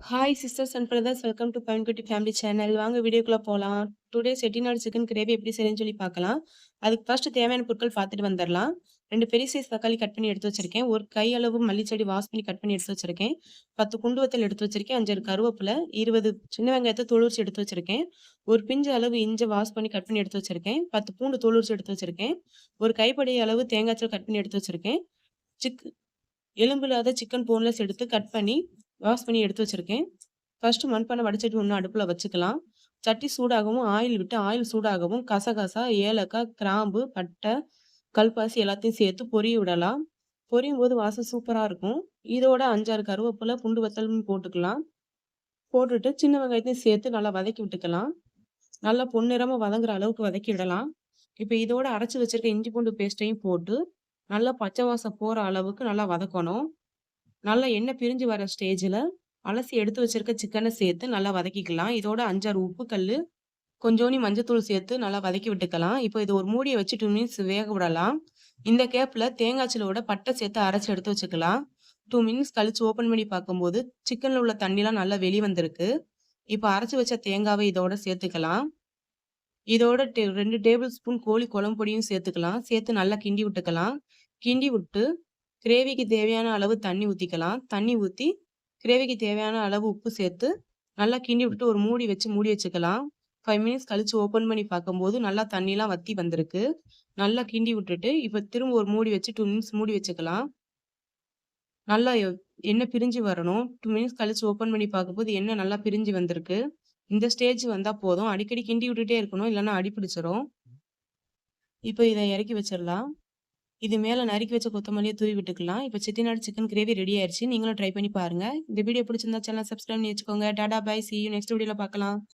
Hi sisters and brothers welcome to Pavankutti family channel வாங்க வீடியோக்குள்ளே போகலாம் டுடே செட்டிநாடு சிக்கன் கிரேவி எப்படி செய்யணும்னு சொல்லி பார்க்கலாம். அதுக்கு ஃபர்ஸ்ட் தேவையான பொருட்கள் பார்த்துட்டு வந்துடலாம். ரெண்டு பெரிய சைஸ் தக்காளி கட் பண்ணி எடுத்து வச்சிருக்கேன். ஒரு கை அளவு மல்லிச்செடி வாஷ் பண்ணி கட் பண்ணி எடுத்து வச்சிருக்கேன். பத்து குண்டு வத்தல் எடுத்து வச்சிருக்கேன். அஞ்சு கருவேப்பிலை இருபது சின்ன வெங்காயத்தை தொழுரிச்சு எடுத்து வச்சிருக்கேன். ஒரு பிஞ்சு அளவு இஞ்சை வாஷ் பண்ணி கட் பண்ணி எடுத்து வச்சிருக்கேன். பத்து பூண்டு தொழுரிச்சு எடுத்து வச்சிருக்கேன். ஒரு கைப்படி அளவு தேங்காய்ச்சல் கட் பண்ணி எடுத்து வச்சிருக்கேன். சிக் எலும்பு இல்லாத சிக்கன் போன்லெஸ் எடுத்து கட் பண்ணி வாஷ் பண்ணி எடுத்து வச்சுருக்கேன். ஃபஸ்ட்டு மண்பானை வடிச்சட்டி ஒன்று அடுப்பில் வச்சுக்கலாம். சட்டி சூடாகவும் ஆயில் விட்டு ஆயில் சூடாகவும் கசகசா ஏலக்காய் கிராம்பு பட்டை கல்பாசி எல்லாத்தையும் சேர்த்து பொரிய விடலாம். பொரியும் போது வாசம் சூப்பராக இருக்கும். இதோட அஞ்சாறு கருவேப்பிலை புண்டு வத்தலும் போட்டுக்கலாம். போட்டுட்டு சின்ன வெங்காயத்தையும் சேர்த்து நல்லா வதக்கி விட்டுக்கலாம். நல்லா பொன்னிறமாக வதங்குற அளவுக்கு வதக்கி விடலாம். இப்போ இதோட அரைச்சி வச்சிருக்க இஞ்சி பூண்டு பேஸ்ட்டையும் போட்டு நல்லா பச்சை வாசம் போகிற அளவுக்கு நல்லா வதக்கணும். நல்லா எண்ணெய் பிரிஞ்சு வர ஸ்டேஜில் அலசி எடுத்து வச்சிருக்க சிக்கனை சேர்த்து நல்லா வதக்கிக்கலாம். இதோட அஞ்சாறு உப்பு கல் கொஞ்சோணி மஞ்சத்தூள் சேர்த்து நல்லா வதக்கி விட்டுக்கலாம். இப்போ இது ஒரு மூடியை வச்சு டூ மினிட்ஸ் வேக விடலாம். இந்த கேப்பில் தேங்காய்ச்சலோட பட்டை சேர்த்து அரைச்சி எடுத்து வச்சுக்கலாம். டூ மினிட்ஸ் கழிச்சு ஓப்பன் பண்ணி பார்க்கும்போது சிக்கனில் உள்ள தண்ணிலாம் நல்லா வெளி வந்திருக்கு. இப்போ அரைச்சி வச்ச தேங்காவை இதோட சேர்த்துக்கலாம். இதோட ரெண்டு டேபிள் ஸ்பூன் கோழி குழம்பு பொடியும் சேர்த்துக்கலாம். சேர்த்து நல்லா கிண்டி விட்டுக்கலாம். கிண்டி விட்டு கிரேவிக்கு தேவையான அளவு தண்ணி ஊற்றிக்கலாம் தண்ணி ஊற்றி கிரேவிக்கு தேவையான அளவு உப்பு சேர்த்து நல்லா கிண்டி விட்டு ஒரு மூடி வச்சு மூடி வச்சுக்கலாம். ஃபைவ் மினிட்ஸ் கழிச்சு ஓப்பன் பண்ணி பார்க்கும்போது நல்லா தண்ணிலாம் வத்தி வந்திருக்கு. நல்லா கிண்டி விட்டுட்டு இப்போ திரும்ப ஒரு மூடி வச்சு டூ மினிட்ஸ் மூடி வச்சுக்கலாம். நல்லா எண்ணெய் பிரிஞ்சு வரணும். டூ மினிட்ஸ் கழிச்சு ஓப்பன் பண்ணி பார்க்கும்போது எண்ணெய் நல்லா பிரிஞ்சு வந்திருக்கு. இந்த ஸ்டேஜ் வந்தால் போதும். அடிக்கடி கிண்டி விட்டுட்டே இருக்கணும். இல்லைன்னா அடி பிடிச்சிரும் இப்போ இதை இறக்கி வச்சிடலாம். இது மேலே நறுக்கி வச்ச கொத்தமல்லியை தூவி விட்டுக்கலாம். இப்போ செட்டிநாடு சிக்கன் கிரேவி ரெடி ஆயிடுச்சு நீங்களும் ட்ரை பண்ணி பாருங்கள் இந்த வீடியோ பிடிச்சிருந்தா சேனல் சப்ஸ்கிரைப் பண்ணி வச்சுக்கோங்க. Ta-ta bye see you next வீடியோவில் பார்க்கலாம்